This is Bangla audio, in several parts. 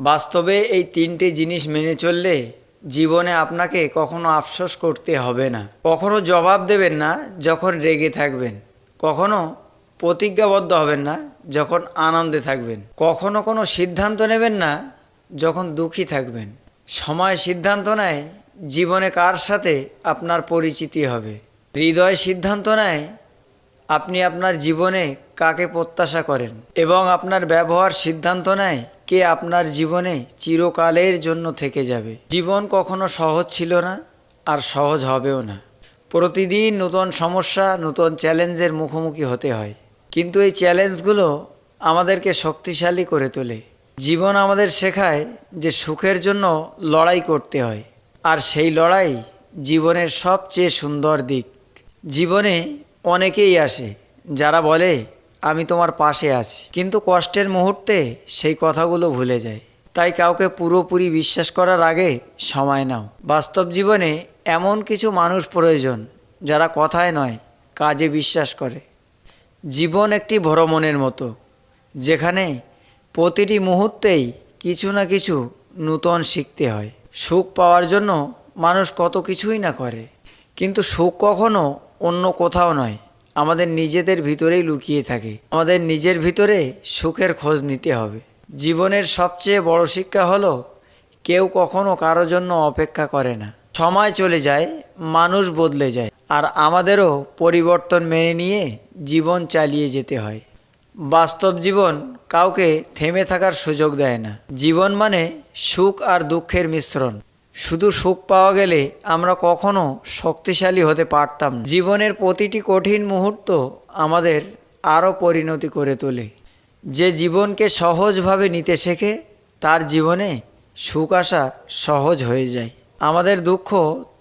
বাস্তবে এই তিনটে জিনিস মেনে চললে জীবনে আপনাকে কখনো আফসোস করতে হবে না। কখনো জবাব দেবেন না যখন রেগে থাকবেন। কখনো প্রতিজ্ঞাবদ্ধ হবেন না যখন আনন্দে থাকবেন। কখনো কোনো সিদ্ধান্ত নেবেন না যখন দুঃখী থাকবেন। সময় সিদ্ধান্ত নেয়, জীবনে কার সাথে আপনার পরিচিতি হবে। হৃদয় সিদ্ধান্ত নেয়, আপনি আপনার জীবনে কাকে প্রত্যাশা করেন। এবং আপনার ব্যবহার সিদ্ধান্ত নেয় কে আপনার জীবনে চিরকালের জন্য থেকে যাবে। জীবন কখনো সহজ ছিল না আর সহজ হবেও না। প্রতিদিন নতুন সমস্যা, নতুন চ্যালেঞ্জের মুখোমুখি হতে হয়। কিন্তু এই চ্যালেঞ্জগুলো আমাদেরকে শক্তিশালী করে তোলে। জীবন আমাদের শেখায় যে সুখের জন্য লড়াই করতে হয়। আর সেই লড়াই জীবনের সবচেয়ে সুন্দর দিক। জীবনে অনেকেই আসে যারা বলে আমি তোমার পাশে আছি। কিন্তু কষ্টের মুহূর্তে সেই কথাগুলো ভুলে যায় তাই কাউকে পুরোপুরি বিশ্বাস করার আগে সময় নাও। বাস্তব জীবনে এমন কিছু মানুষ প্রয়োজন, যারা কথায় নয়, কাজে বিশ্বাস করে। জীবন একটি ভ্রমণের মতো, যেখানে প্রতিটি মুহূর্তেই কিছু না কিছু নূতন শিখতে হয়। সুখ পাওয়ার জন্য মানুষ কত কিছুই না করে, কিন্তু সুখ কখনো অন্য কোথাও নয়। আমাদের নিজেদের ভিতরেই লুকিয়ে থাকে। আমাদের নিজের ভিতরে সুখের খোঁজ নিতে হবে। জীবনের সবচেয়ে বড় শিক্ষা হলো, কেউ কখনো কারোর জন্য অপেক্ষা করে না। সময় চলে যায়, মানুষ বদলে যায়, আর আমাদেরও পরিবর্তন মেনে নিয়ে জীবন চালিয়ে যেতে হয়। বাস্তব জীবন কাউকে থেমে থাকার সুযোগ দেয় না। জীবন মানে সুখ আর দুঃখের মিশ্রণ। শুধু সুখ পাওয়া গেলে আমরা কখনো শক্তিশালী হতে পারতাম জীবনের প্রতিটি কঠিন মুহূর্ত আমাদের আরও পরিণতি করে তোলে। যে জীবনকে সহজভাবে নিতে শেখে, তার জীবনে সুখ আসা সহজ হয়ে যায়। আমাদের দুঃখ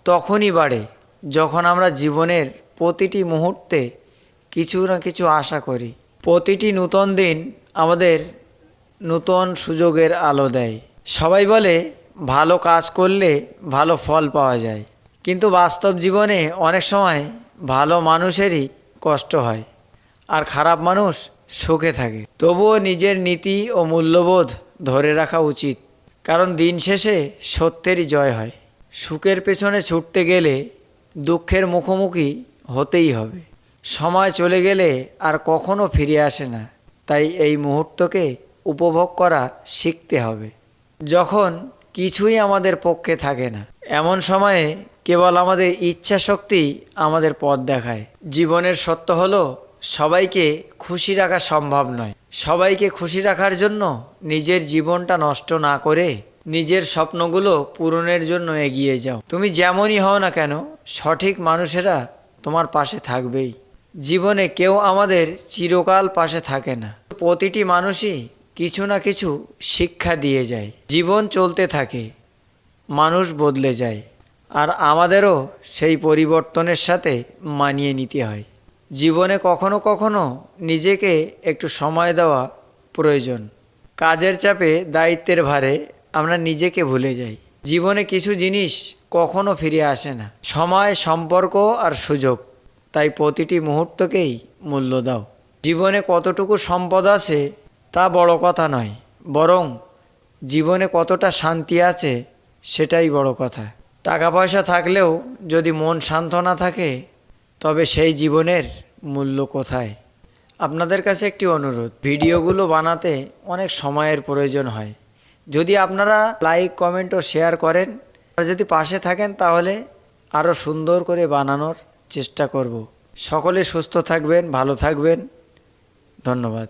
তখনই বাড়ে যখন আমরা জীবনের প্রতিটি মুহূর্তে কিছু না কিছু আশা করি। প্রতিটি নূতন দিন আমাদের নূতন সুযোগের আলো দেয়। সবাই বলে ভালো কাজ করলে ভালো ফল পাওয়া যায়। কিন্তু বাস্তব জীবনে অনেক সময় ভালো মানুষেরই কষ্ট হয় আর খারাপ মানুষ সুখে থাকে। তবুও নিজের নীতি ও মূল্যবোধ ধরে রাখা উচিত, কারণ দিন শেষে সত্যেরই জয় হয়। সুখের পেছনে ছুটতে গেলে দুঃখের মুখোমুখি হতেই হবে। সময় চলে গেলে আর কখনো ফিরে আসে না। তাই এই মুহূর্তকে উপভোগ করা শিখতে হবে। যখন কিছুই আমাদের পক্ষে থাকে না। এমন সময়ে কেবল আমাদের ইচ্ছা শক্তি আমাদের পথ দেখায়। জীবনের সত্য হলো, সবাইকে খুশি রাখা সম্ভব নয়। সবাইকে খুশি রাখার জন্য নিজের জীবনটা নষ্ট না করে নিজের স্বপ্নগুলো পূরণের জন্য এগিয়ে যাও। তুমি যেমনই হও না কেন, সঠিক মানুষেরা তোমার পাশে থাকবেই। জীবনে কেউ আমাদের চিরকাল পাশে থাকে না। প্রতিটি মানুষই কিছু না কিছু শিক্ষা দিয়ে যায়। জীবন চলতে থাকে, মানুষ বদলে যায়। আর আমাদেরও সেই পরিবর্তনের সাথে মানিয়ে নিতে হয়। জীবনে কখনো কখনো নিজেকে একটু সময় দেওয়া প্রয়োজন। কাজের চাপে দায়িত্বের ভারে আমরা নিজেকে ভুলে যাই। জীবনে কিছু জিনিস কখনো ফিরে আসে না। সময়, সম্পর্ক আর সুযোগ, তাই প্রতিটি মুহূর্তকেই মূল্য দাও। জীবনে কতটুকু সম্পদ আছে তা বড় কথা নয়, বরং জীবনে কতটা শান্তি আছে সেটাই বড় কথা। টাকা পয়সা থাকলেও যদি মন শান্ত না থাকে, তবে সেই জীবনের মূল্য কোথায়? আপনাদের কাছে একটি অনুরোধ, ভিডিওগুলো বানাতে অনেক সময়ের প্রয়োজন হয়। যদি আপনারা লাইক, কমেন্ট ও শেয়ার করেন, আর যদি পাশে থাকেন, তাহলে আরও সুন্দর করে বানানোর চেষ্টা করব। সকলে সুস্থ থাকবেন, ভালো থাকবেন। ধন্যবাদ।